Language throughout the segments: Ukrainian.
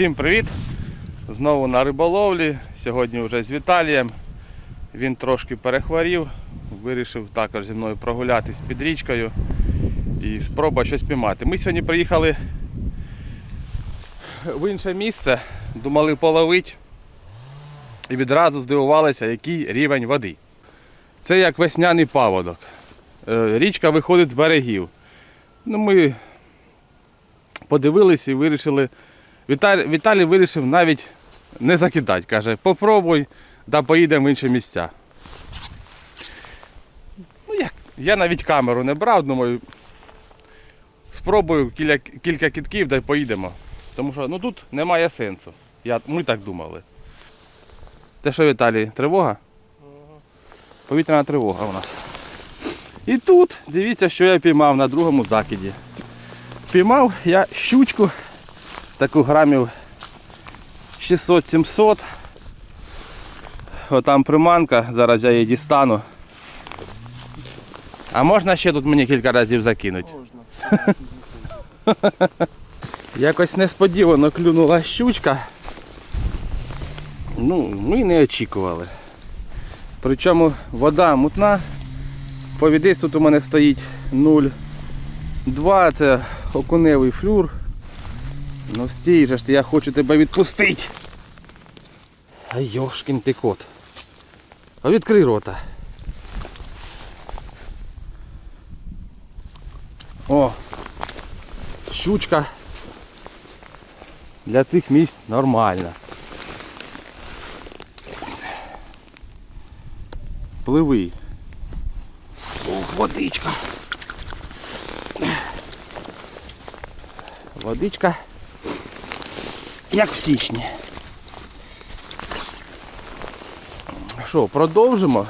Всім привіт! Знову на риболовлі. Сьогодні вже з Віталієм. Він трошки перехворів, вирішив також зі мною прогулятись під річкою і спробувати щось піймати. Ми сьогодні приїхали в інше місце, думали половити і відразу здивувалися, який рівень води. Це як весняний паводок. Е, Річка виходить з берегів. Ну, ми подивилися і вирішили. Віталій, Віталій вирішив навіть не закидати. Каже, попробуй, да поїдемо в інші місця. Ну як? Я навіть камеру не брав, думаю, спробую кілька, кілька кітків, да й поїдемо. Тому що ну, тут немає сенсу. Я, ми так думали. Те що, Віталій, тривога? Повітряна тривога у нас. І тут, дивіться, що я піймав на другому закиді. Піймав я щучку, таку грамів 600-700. Отам приманка, зараз я її дістану. А можна ще тут мені кілька разів закинути? Можна. Якось несподівано клюнула щучка. Ну, ми не очікували. Причому вода мутна. Повідець тут у мене стоїть 0,2, це окуневий флюр. Ну стій же ж ти, я хочу тебе відпустити. Ай йошкін ти кот. А відкрий рота. О, щучка для цих місць нормальна. Пливи. Ох, водичка. Водичка. Як в січні. Що, продовжимо?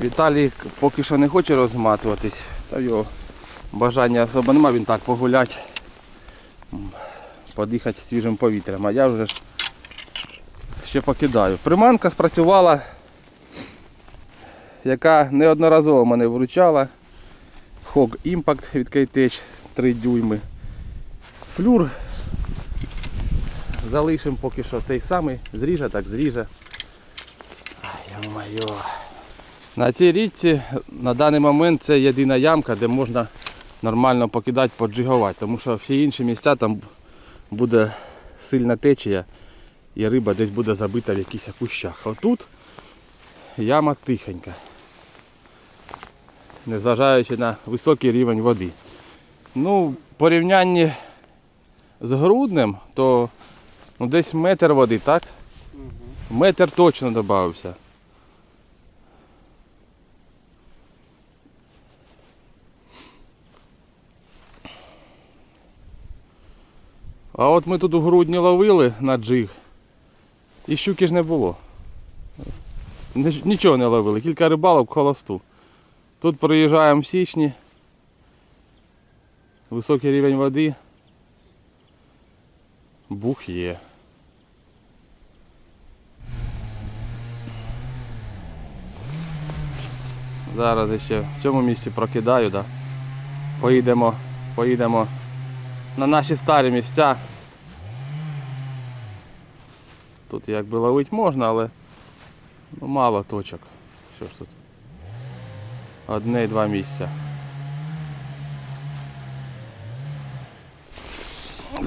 Віталій поки що не хоче розматуватись, та його бажання особо нема, він так погулять, подихати свіжим повітрям, а я вже ще покидаю. Приманка спрацювала, яка неодноразово мене вручала. Hog Impact від Кейтеч 3 дюйми. Флюр залишимо поки що той самий, зріже, так зріже. Ай. На цій річці на даний момент це єдина ямка, де можна нормально покидати, поджигувати, тому що всі інші місця там буде сильна течія і риба десь буде забита в якихось кущах. А тут яма тихенька, незважаючи на високий рівень води. Ну, в порівнянні з груднем, то ну, десь метр води, так? Метр точно додався. А от ми тут у грудні ловили на джиг. І щуки ж не було. Нічого не ловили, кілька рибалок холосту. Тут приїжджаємо в січні. Високий рівень води. Бух є. Зараз ще в цьому місці прокидаю, да? поїдемо, поїдемо на наші старі місця. Тут якби ловити можна, але ну, мало точок. Що ж тут? Одне і два місця.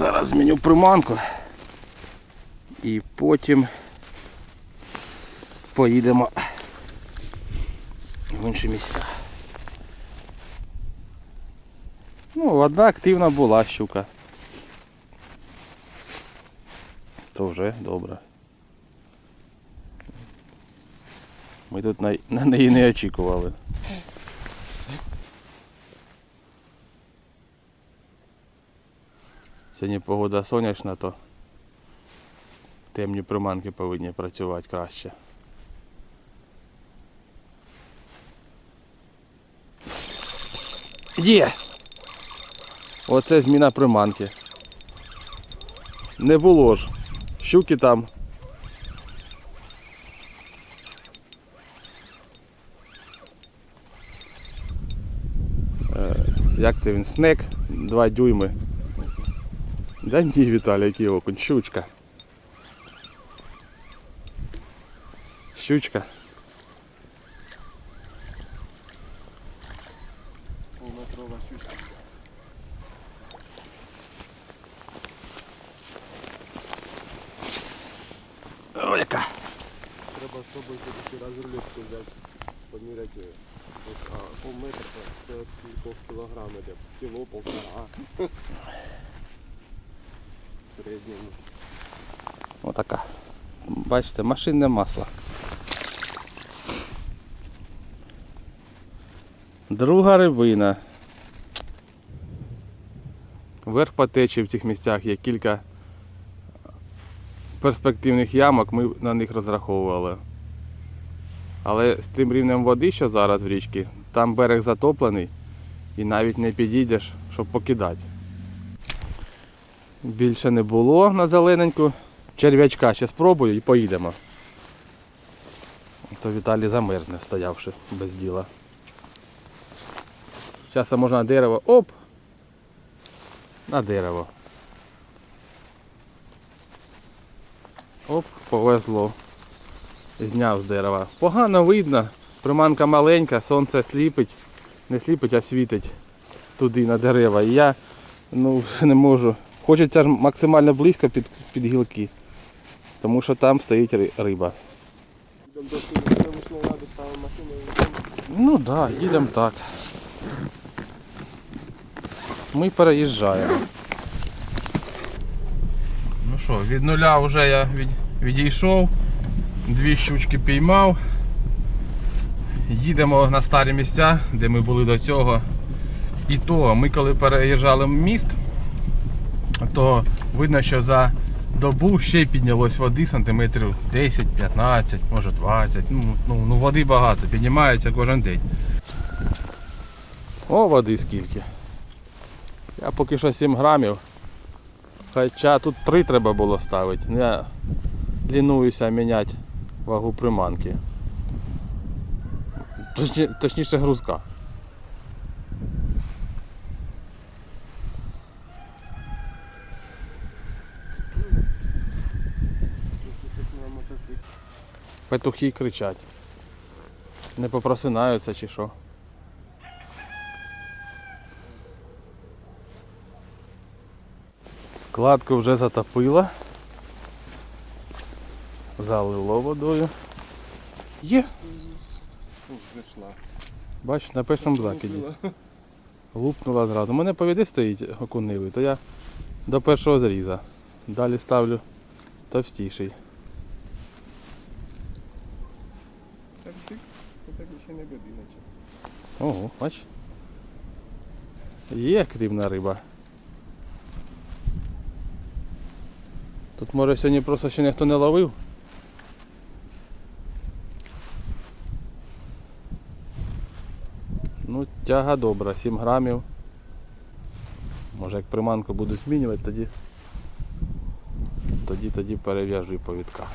Зараз зміню приманку і потім поїдемо в інші місця. Ну, одна активна була щука. То вже добре. Ми тут на, на неї не очікували. Сьогодні погода сонячна, то темні приманки повинні працювати краще. Є! Оце зміна приманки. Не було ж. Щуки там. Е, Як це він? Снек 2 дюйми. Да ні, Віталій, який окунь, щучка. Щучка. Полметрова щучка. О, яка. Треба з собою все-таки раз рулетку взяти, поміряти. Ось, а, пол метра це от кількох кілограм іде. Кіло, полтора. Середньому. Отака. Бачите, машинне масло. Друга рибина. Верх по течії в цих місцях є кілька перспективних ямок, ми на них розраховували. Але з тим рівнем води, що зараз в річці, там берег затоплений і навіть не підійдеш, щоб покидати. Більше не було на зелененьку. Черв'ячка ще спробую і поїдемо. То Віталій замерзне, стоявши без діла. Зараз можна на дерево. Оп! На дерево. Оп, повезло. Зняв з дерева. Погано видно. Приманка маленька, сонце сліпить. Не сліпить, а світить туди на дерева. І я ну, не можу. Хочеться максимально близько під, під гілки. Тому що там стоїть риба. Ну так, да, їдемо так. Ми переїжджаємо. Ну що, від нуля вже я від, відійшов, дві щучки піймав. Їдемо на старі місця, де ми були до цього. І то ми коли переїжджали міст, то видно, що за добу ще піднялось води сантиметрів 10-15, може 20. Ну, ну, ну води багато, піднімається кожен день. О, води скільки. Я поки що 7 грамів. Хоча тут 3 треба було ставити. Я лінуюся міняти вагу приманки. Точні, точніше грузка. Тут на мотоциклі. Петухи кричать. Не попросинаються чи що. Кладку вже затопило. Залило водою. Є. Ух, зайшла. Бачиш, на першому закиді. Лупнула зразу. У мене повіди стоїть окунивий, то я до першого зріза. Далі ставлю товстіший. Так ти, так ще не годиночок. Ого, бач. Є активна риба. Тут може сьогодні просто ще ніхто не ловив. Ну, тяга добра, 7 грамів. Може як приманку буду змінювати, тоді тоді тоді перев'яжу повідка.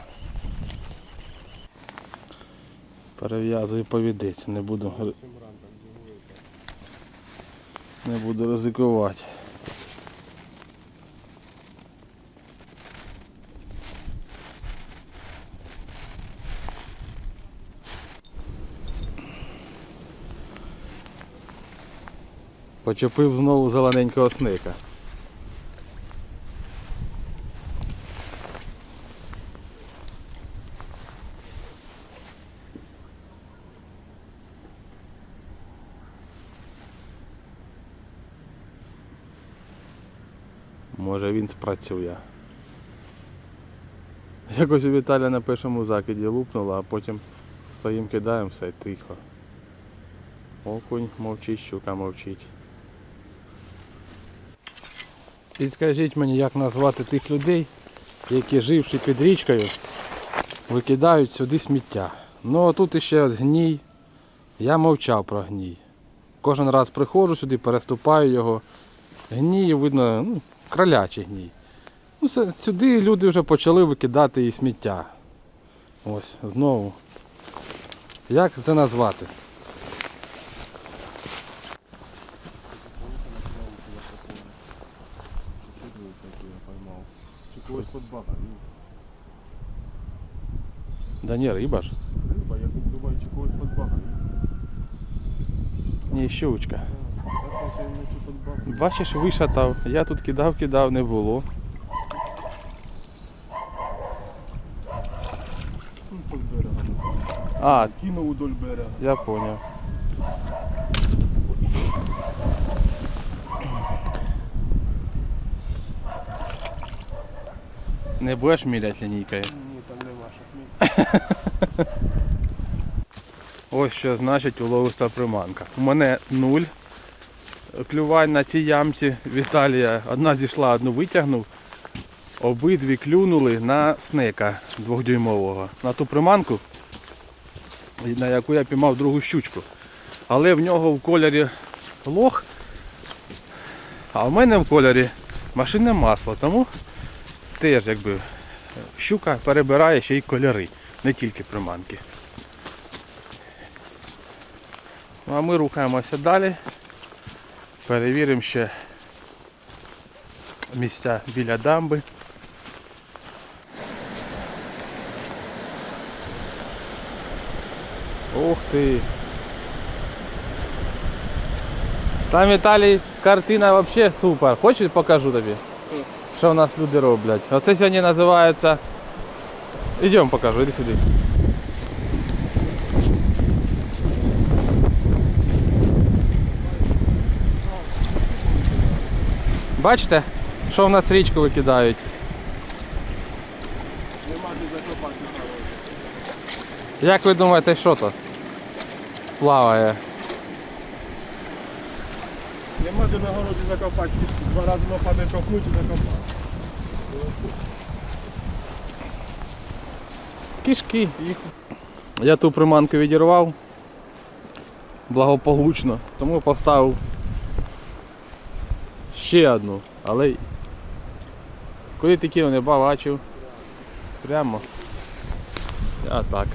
Перев'язую повідець, не буду. Не буду ризикувати. Почепив знову зелененького сника. Спрацює. Якось у Віталя на першому закиді лупнуло, а потім стоїм кидаємо все тихо. Окунь мовчить, щука мовчить. Підскажіть мені, як назвати тих людей, які живши під річкою, викидають сюди сміття. Ну а тут іще гній. Я мовчав про гній. Кожен раз приходжу сюди, переступаю його. Гній, видно, ну, кролячий гній. Ну, це, сюди люди вже почали викидати і сміття. Ось, знову. Як це назвати? Да ні, риба ж. Риба, я думаю, чи когось подбагає. Ні, щучка. Бачиш, вишатав. Я тут кидав, кидав, не було. А, Кинув удоль берега. я поняв. Не будеш міряти лінійкою? Ні, там нема шахмі. Ось що значить уловиста приманка. У мене нуль клювань на цій ямці Віталія. Одна зійшла, одну витягнув. Обидві клюнули на снека двохдюймового. На ту приманку, на яку я піймав другу щучку. Але в нього в кольорі лох, а в мене в кольорі машинне масло. Тому теж якби щука перебирає ще й кольори, не тільки приманки. Ну, а ми рухаємося далі. Перевіримо ще місця біля дамби. Ух ти! Там Віталій картина взагалі супер. Хочеш покажу тобі? Що? В нас люди роблять? Оце сьогодні називається. Ідемо покажу, іди сюди. Бачите, що в нас річку викидають? Нема де закопати. Як ви думаєте, що то? Плаває. Нема де на городі закопати. Два рази лопати копнуть і закопати. Кішки. Я ту приманку відірвав благополучно, тому поставив ще одну, але ти кинув, не бачив. Прямо. А так.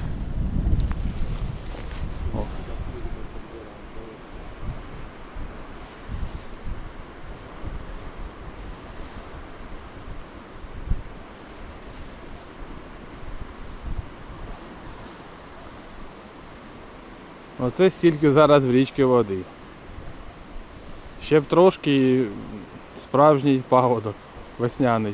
Оце стільки зараз в річці води. Ще б трошки справжній паводок весняний.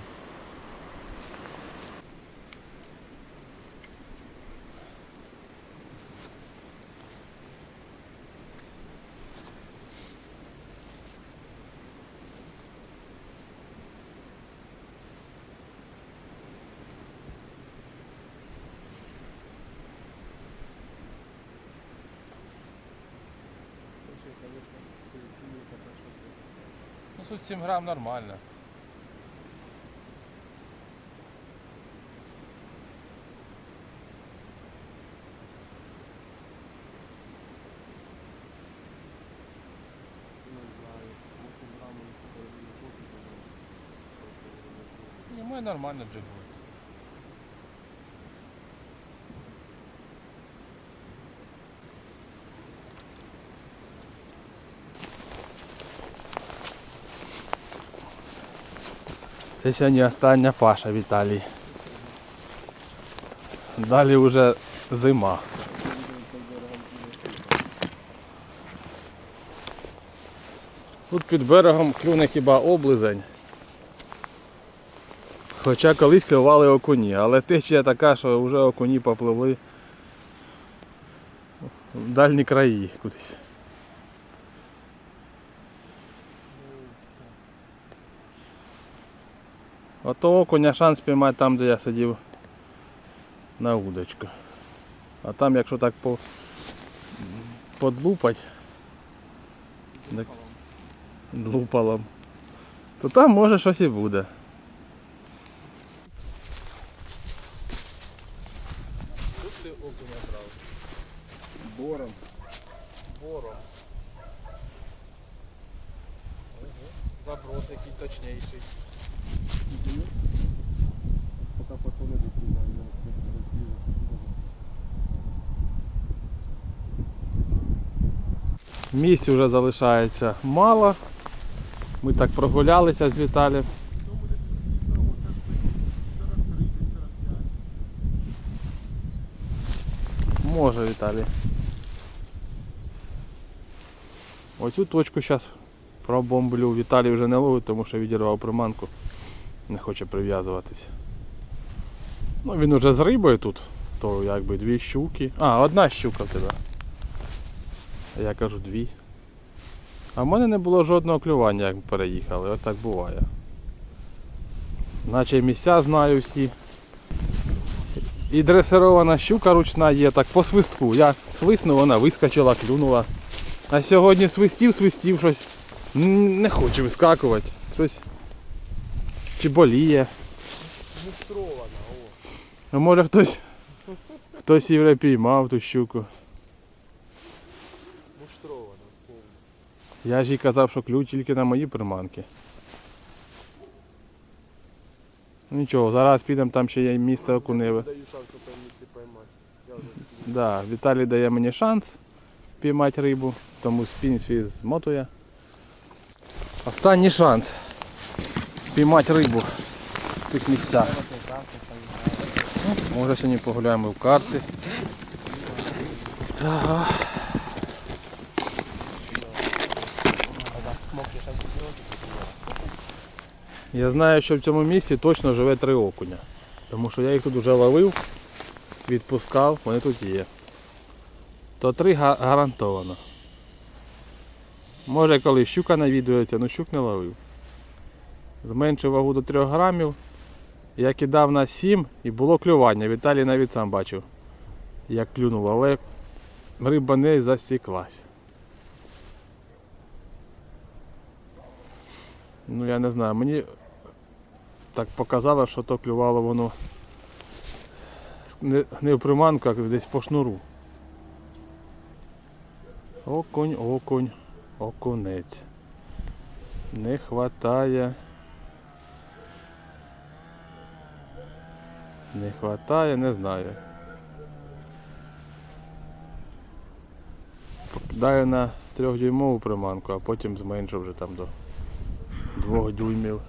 Тут 7 грам нормально. І ми нормально джигують. Це сьогодні остання паша Віталій. Далі вже зима. Тут під берегом клюне хіба облизень. Хоча колись клювали окуні, але течія така, що вже окуні попливли в дальні краї кудись. Ото окуня шанс піймати там, де я сидів на удочку. А там якщо так по... подлупать так, лупалом, то там може щось і буде. Тут ти окуня брав? Бором. Бором. Заброс який точніший. Місць вже залишається мало. Ми так прогулялися з Віталієм. Може Віталій. Оцю точку зараз пробомблю. Віталій вже не ловить, тому що відірвав приманку. Не хоче прив'язуватись. Ну він уже з рибою тут. То якби дві щуки. А, одна щука в тебе. А я кажу дві. А в мене не було жодного клювання, як ми переїхали. Ось так буває. Наче місця знаю всі. І дресирована щука ручна є, так по свистку. Я свиснув, вона вискочила, клюнула. А сьогодні свистів, свистів щось. Не хоче вискакувати. Щось. Чи боліє. Мустрована, о. А може хтось. Хтось вже піймав ту щуку. Муштрована, сповнена. Я ж їй казав, що ключ тільки на мої приманки. Нічого, зараз підемо, там ще є місце окуневе. Даю шанс поймати. Я Да, Віталій дає мені шанс піймати рибу, тому спінь свій змотує. Останній шанс піймати рибу в цих місцях. Може сьогодні погуляємо в карти. Я знаю, що в цьому місці точно живе три окуня. Тому що я їх тут вже ловив, відпускав, вони тут є. То три гарантовано. Може коли щука навідується, але щук не ловив. Зменшив вагу до 3 грамів. Я кидав на 7 і було клювання. Віталій навіть сам бачив, як клюнув, але риба не засіклась. Ну я не знаю, мені так показало, що то клювало воно не, в приманку, а десь по шнуру. Окунь, окунь, окунець. Не хватає. Не хватає, не знаю. Покидаю на трьохдюймову приманку, а потім зменшу вже там до двох дюймів.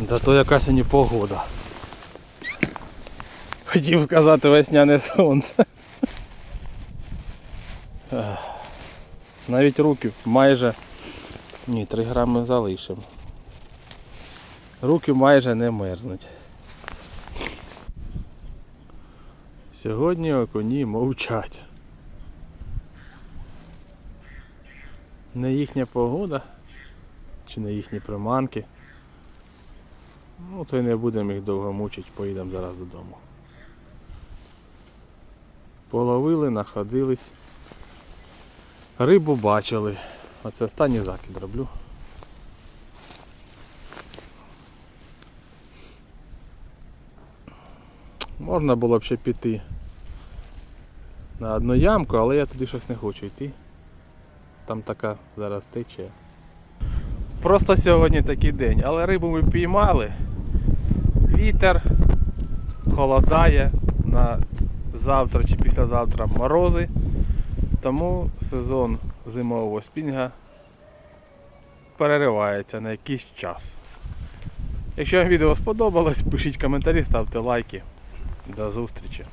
Да то яка сьогодні погода. Хотів сказати весняне сонце. Навіть руки майже. Ні, 3 грами залишимо. Руки майже не мерзнуть. Сьогодні окуні мовчать. Не їхня погода, чи не їхні приманки. Ну, то й не будемо їх довго мучити, поїдемо зараз додому. Половили, находились. Рибу бачили. Оце останній закид роблю. Можна було б ще піти на одну ямку, але я туди щось не хочу йти. Там така зараз тече. Просто сьогодні такий день, але рибу ми піймали. Вітер, холодає, на завтра чи післязавтра морози. Тому сезон зимового спінга переривається на якийсь час. Якщо вам відео сподобалось, пишіть коментарі, ставте лайки. До зустрічі!